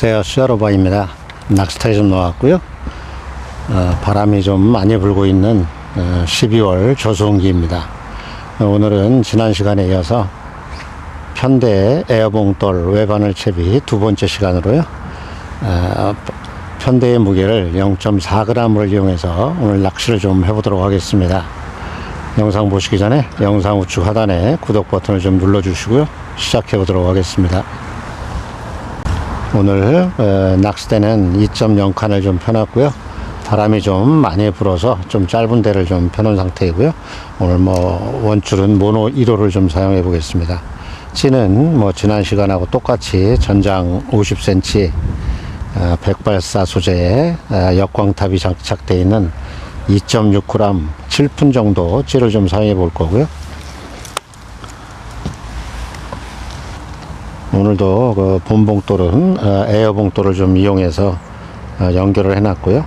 안녕하세요. 시아로바입니다. 낚시터에 좀 나왔고요. 어, 바람이 좀 많이 불고 있는 어, 12월 조수홍기입니다. 어, 오늘은 지난 시간에 이어서 편대 에어봉돌 외바늘 채비 두 번째 시간으로요. 어, 편대의 무게를 0.4g을 이용해서 오늘 낚시를 좀 해보도록 하겠습니다. 영상 보시기 전에 영상 우측 하단에 구독 버튼을 좀 눌러주시고요. 시작해 보도록 하겠습니다. 오늘 어, 낚시대는 2.0칸을 좀 펴놨고요. 바람이 좀 많이 불어서 좀 짧은 데를 좀 펴놓은 상태이고요. 오늘 뭐 원줄은 모노 1호를 좀 사용해 보겠습니다. 찌는 뭐 지난 시간하고 똑같이 전장 50cm 어, 백발사 소재에 어, 역광탑이 장착되어 있는 2.6g 7푼 정도 찌를 좀 사용해 볼 거고요. 오늘도 그 본봉돌은 어, 에어봉돌을 좀 이용해서 어, 연결을 해놨고요.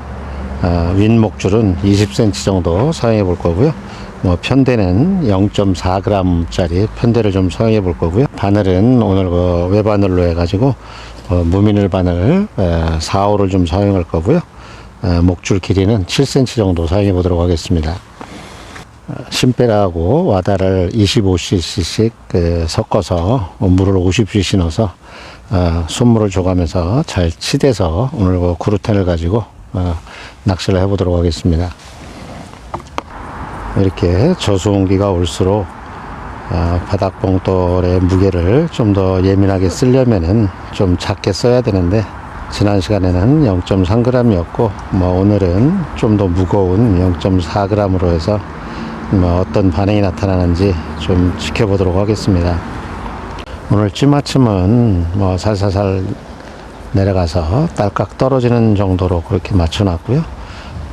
어, 윗목줄은 20cm 정도 사용해 볼 거고요. 뭐 편대는 0.4g짜리 편대를 좀 사용해 볼 거고요. 바늘은 오늘 그 외바늘로 해가지고 어, 무미늘 바늘 4호를 좀 사용할 거고요. 어, 목줄 길이는 7cm 정도 사용해 보도록 하겠습니다. 심배라고 와다를 25cc씩 그 섞어서 물을 50cc 넣어서 어, 순물을 줘가면서 잘 치대서 오늘 그 구루텐을 가지고 어, 낚시를 해보도록 하겠습니다. 이렇게 저수온기가 올수록 어, 바닥봉돌의 무게를 좀 더 예민하게 쓰려면은 좀 작게 써야 되는데 지난 시간에는 0.3g이었고 뭐 오늘은 좀 더 무거운 0.4g으로 해서 뭐 어떤 반응이 나타나는지 좀 지켜보도록 하겠습니다. 오늘 찌맞춤은 뭐 살살살 내려가서 딸깍 떨어지는 정도로 그렇게 맞춰놨고요.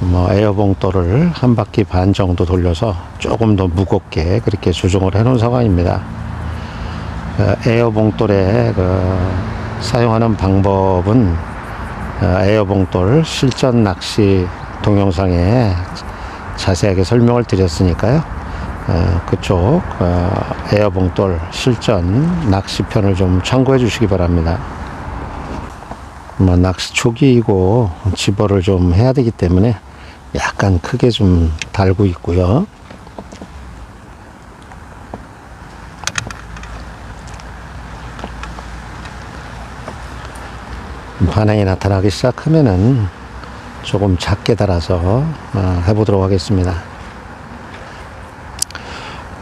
뭐 에어봉돌을 한 바퀴 반 정도 돌려서 조금 더 무겁게 그렇게 조정을 해놓은 상황입니다. 어, 에어봉돌에 그 사용하는 방법은 어, 에어봉돌 실전 낚시 동영상에 자세하게 설명을 드렸으니까요. 어, 그쪽 어, 에어봉돌 실전 낚시편을 좀 참고해 주시기 바랍니다. 뭐 낚시 초기이고 집어를 좀 해야 되기 때문에 약간 크게 좀 달고 있고요. 반응이 나타나기 시작하면은 조금 작게 달아서 어, 해보도록 하겠습니다.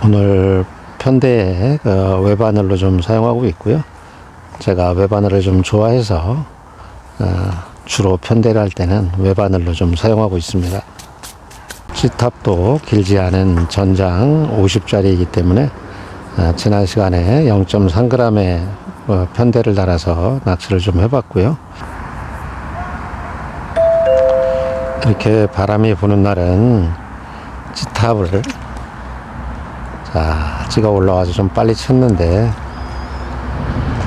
오늘 편대에 그 외바늘로 좀 사용하고 있고요. 제가 외바늘을 좀 좋아해서 어, 주로 편대를 할 때는 외바늘로 좀 사용하고 있습니다. G탑도 길지 않은 전장 50짜리이기 때문에 어, 지난 시간에 0.3g의 어, 편대를 달아서 낚시를 좀 해봤고요. 이렇게 바람이 부는 날은 G탑을 자, 찌가 올라와서 좀 빨리 쳤는데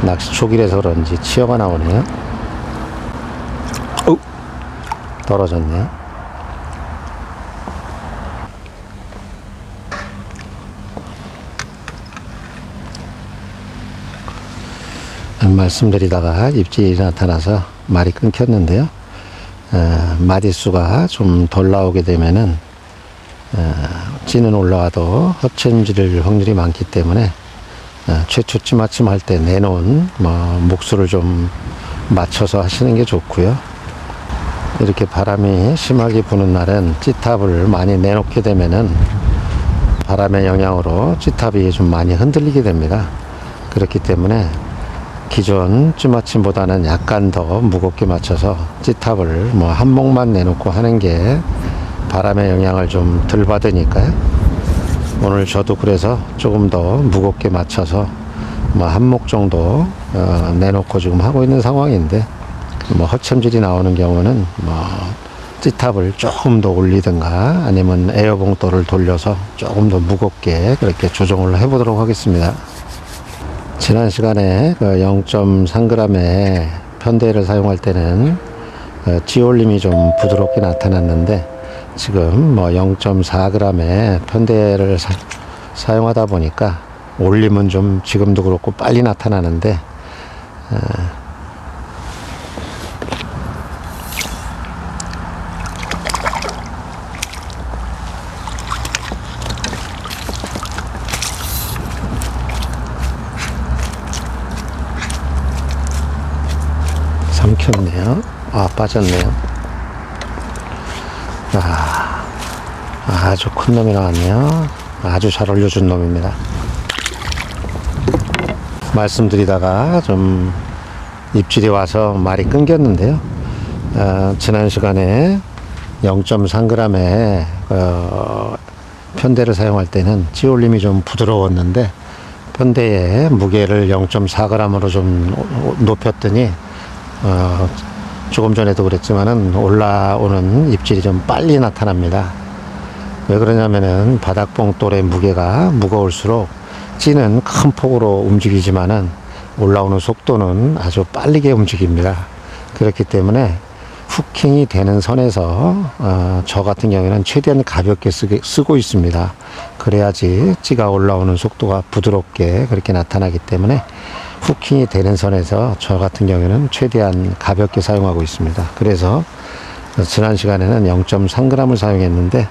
낚시 초기라서 그런지 치어가 나오네요. 어, 떨어졌네. 말씀드리다가 입질이 나타나서 말이 끊겼는데요. 어, 마디수가 좀 덜 나오게 되면은 어, 찌는 올라와도 헛챔질을 확률이 많기 때문에 어, 최초 찌맞춤 할때 내놓은 뭐 목수를 좀 맞춰서 하시는 게 좋고요. 이렇게 바람이 심하게 부는 날은 찌탑을 많이 내놓게 되면은 바람의 영향으로 찌탑이 좀 많이 흔들리게 됩니다. 그렇기 때문에 기존 찌맞춤보다는 약간 더 무겁게 맞춰서 찌탑을 뭐 한 목만 내놓고 하는 게 바람의 영향을 좀 덜 받으니까요. 오늘 저도 그래서 조금 더 무겁게 맞춰서 뭐 한 목 정도 어, 내놓고 지금 하고 있는 상황인데 뭐 허첨질이 나오는 경우는 뭐 찌탑을 조금 더 올리든가 아니면 에어봉돌을 돌려서 조금 더 무겁게 그렇게 조정을 해보도록 하겠습니다. 지난 시간에 그 0.3g의 편대를 사용할 때는 어, 찌올림이 좀 부드럽게 나타났는데 지금 뭐 0.4g의 편대를 사, 용하다 보니까 올림은 좀 지금도 그렇고 빨리 나타나는데 어, 삼켰네요. 아, 빠졌네요. 아, 아주 큰 놈이 나왔네요. 아주 잘 올려준 놈입니다. 말씀드리다가 좀 입질이 와서 말이 끊겼는데요. 어, 지난 시간에 0.3g의 어, 편대를 사용할 때는 찌올림이 좀 부드러웠는데 편대의 무게를 0.4g으로 좀 높였더니 어, 조금 전에도 그랬지만은 올라오는 입질이 좀 빨리 나타납니다. 왜 그러냐면은 바닥봉 돌의 무게가 무거울수록 찌는 큰 폭으로 움직이지만은 올라오는 속도는 아주 빠르게 움직입니다. 그렇기 때문에 후킹이 되는 선에서 어, 저 같은 경우에는 최대한 가볍게 쓰게, 쓰고 있습니다. 그래야지 찌가 올라오는 속도가 부드럽게 그렇게 나타나기 때문에 후킹이 되는 선에서 저 같은 경우에는 최대한 가볍게 사용하고 있습니다. 그래서 지난 시간에는 0.3g을 사용했는데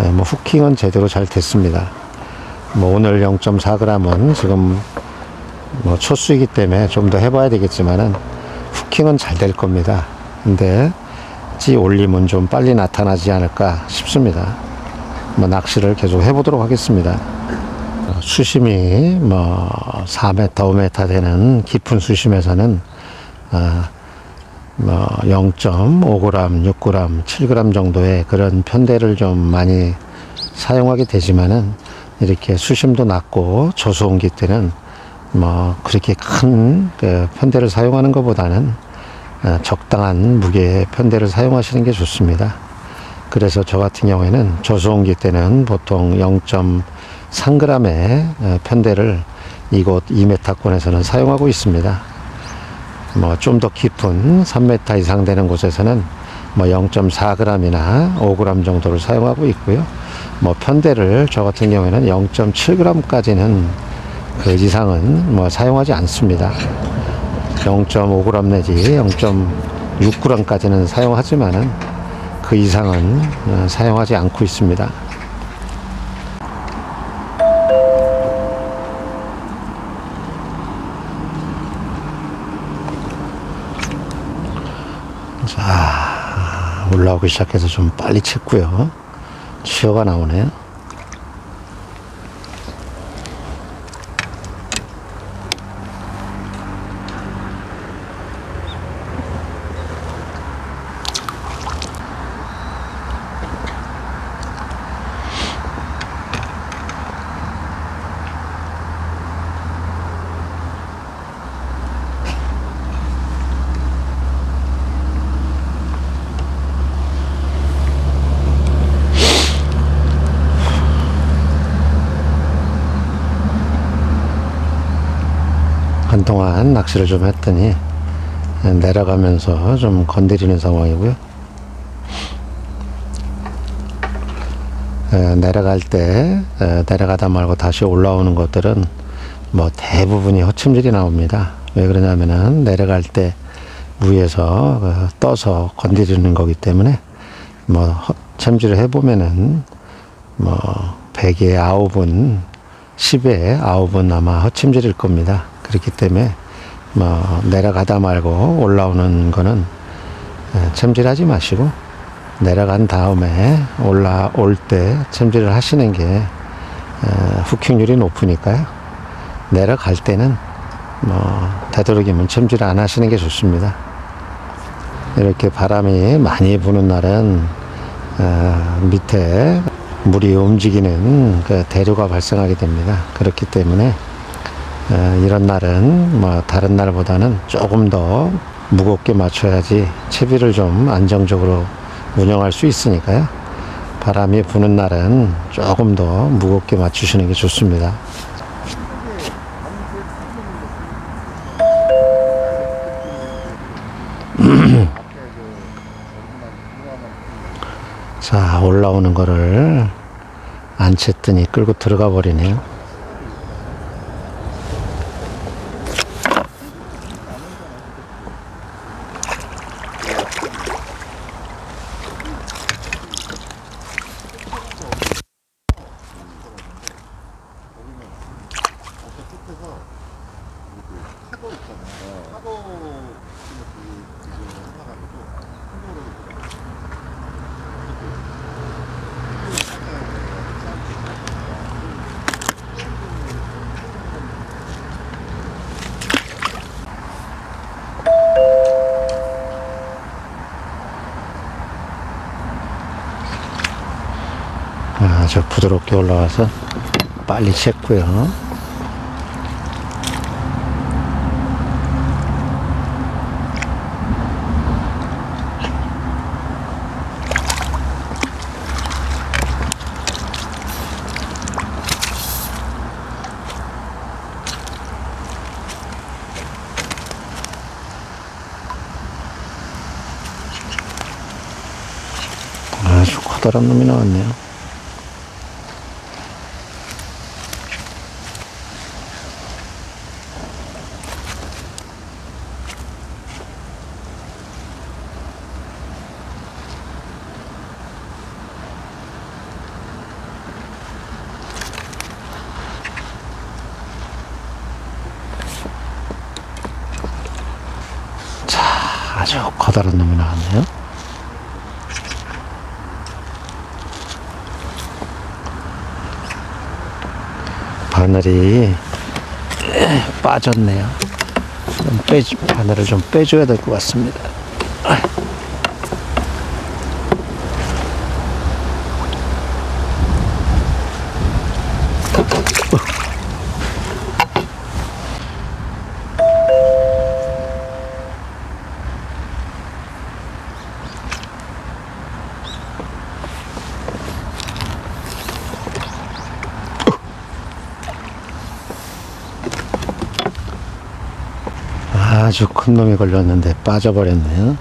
에, 뭐 후킹은 제대로 잘 됐습니다. 뭐 오늘 0.4g은 지금 뭐 초수이기 때문에 좀 더 해봐야 되겠지만은 후킹은 잘 될 겁니다. 근데 찌 올림은 좀 빨리 나타나지 않을까 싶습니다. 뭐 낚시를 계속 해보도록 하겠습니다. 어, 수심이 뭐 4m, 5m 되는 깊은 수심에서는 아, 뭐 0.5g, 6g, 7g 정도의 그런 편대를 좀 많이 사용하게 되지만은 이렇게 수심도 낮고 저수온기 때는 뭐 그렇게 큰 그 편대를 사용하는 것보다는 어, 적당한 무게의 편대를 사용하시는 게 좋습니다. 그래서 저 같은 경우에는 저수온기 때는 보통 0.3g의 어, 편대를 이곳 2m권에서는 사용하고 있습니다. 뭐 좀 더 깊은 3m 이상 되는 곳에서는 뭐 0.4g이나 5g 정도를 사용하고 있고요. 뭐 편대를 저 같은 경우에는 0.7g까지는 그 이상은 뭐 사용하지 않습니다. 0.5g 내지 0.6g까지는 사용하지만은 그 이상은 어, 사용하지 않고 있습니다. 자, 올라오기 시작해서 좀 빨리 쳤고요. 치어가 나오네요. 동안 낚시를 좀 했더니 내려가면서 좀 건드리는 상황이고요. 에, 내려갈 때 에, 내려가다 말고 다시 올라오는 것들은 뭐 대부분이 허침질이 나옵니다. 왜 그러냐면은 내려갈 때 위에서 그 떠서 건드리는 거기 때문에 뭐 허침질을 해보면은 뭐 100에 9은 10에 9은 아마 허침질일 겁니다. 그렇기 때문에 뭐 내려가다 말고 올라오는 거는 에, 챔질하지 마시고 내려간 다음에 올라올 때 챔질을 하시는 게 에, 후킹률이 높으니까요. 내려갈 때는 뭐 되도록이면 챔질 안 하시는 게 좋습니다. 이렇게 바람이 많이 부는 날은 어, 밑에 물이 움직이는 그 대류가 발생하게 됩니다. 그렇기 때문에 어, 이런 날은 뭐 다른 날보다는 조금 더 무겁게 맞춰야지 채비를 좀 안정적으로 운영할 수 있으니까요. 바람이 부는 날은 조금 더 무겁게 맞추시는 게 좋습니다. 자, 올라오는 거를 안 챘더니 끌고 들어가 버리네요. 아주 부드럽게 올라와서 빨리 챘고요. 아주 커다란 놈이 나왔네요. 자, 아주 커다란 놈이 나왔네요. 바늘이 빠졌네요. 좀 빼, 바늘을 좀 빼줘야 될 것 같습니다. 아주 큰 놈이 걸렸는데 빠져버렸네요.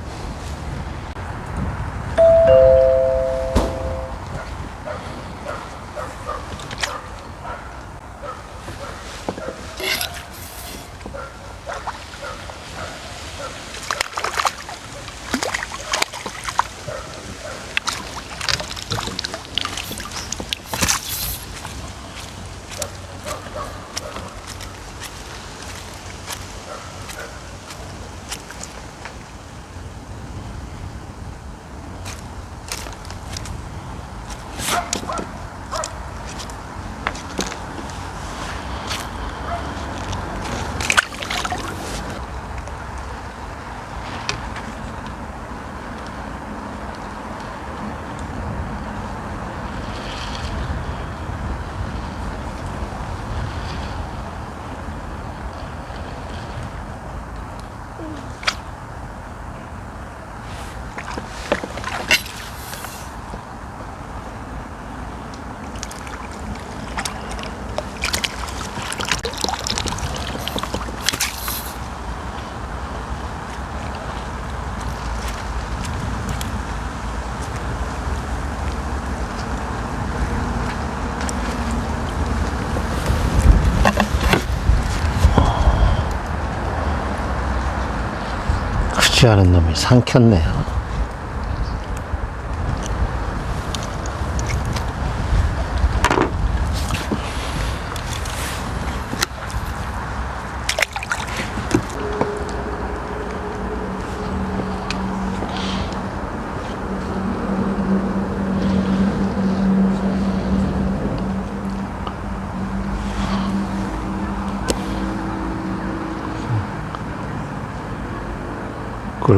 않은 놈이 삼켰네요.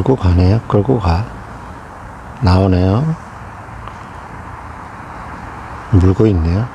끌고 가네요. 끌고 가. 나오네요. 물고 있네요.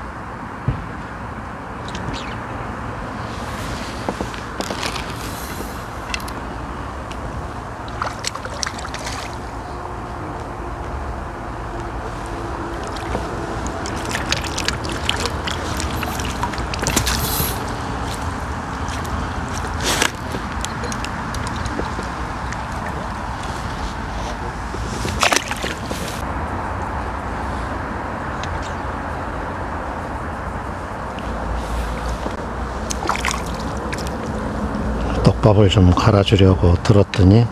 떡밥을 좀 갈아주려고 들었더니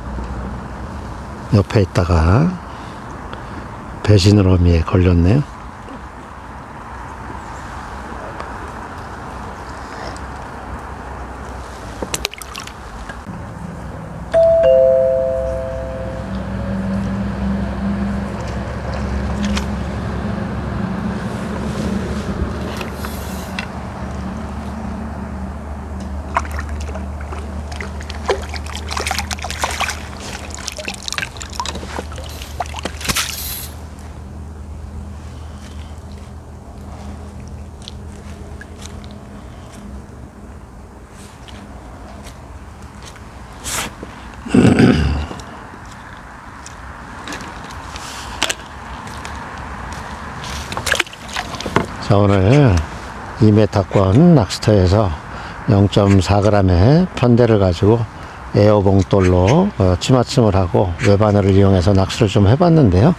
옆에 있다가 배신으로미에 걸렸네요. 자, 오늘 2m권 낚시터에서 0.4g의 편대를 가지고 에어봉돌로 어, 치맞춤을 하고 외바늘을 이용해서 낚시를 좀 해봤는데요.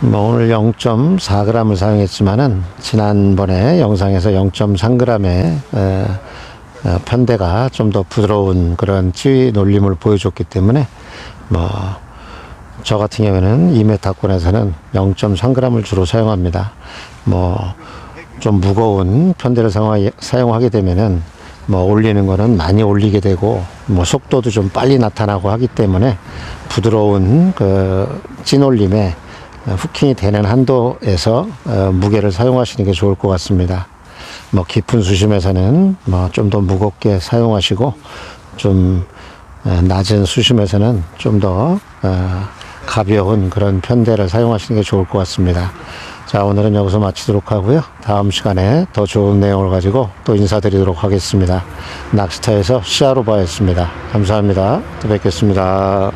뭐 오늘 0.4g을 사용했지만은 지난번에 영상에서 0.3g의 어, 편대가 좀 더 부드러운 그런 찌위 놀림을 보여줬기 때문에 뭐 저 같은 경우에는 2m권에서는 0.3g을 주로 사용합니다. 뭐 좀 무거운 편대를 사용하- 사용하게 되면은 뭐 올리는 거는 많이 올리게 되고 뭐 속도도 좀 빨리 나타나고 하기 때문에 부드러운 그 찐올림에 어, 후킹이 되는 한도에서 어, 무게를 사용하시는 게 좋을 것 같습니다. 뭐 깊은 수심에서는 뭐 좀 더 무겁게 사용하시고 좀 어, 낮은 수심에서는 좀더 가벼운 그런 편대를 사용하시는 게 좋을 것 같습니다. 자, 오늘은 여기서 마치도록 하고요. 다음 시간에 더 좋은 내용을 가지고 또 인사드리도록 하겠습니다. 낚시터에서 시야로 봐였습니다. 감사합니다. 또 뵙겠습니다.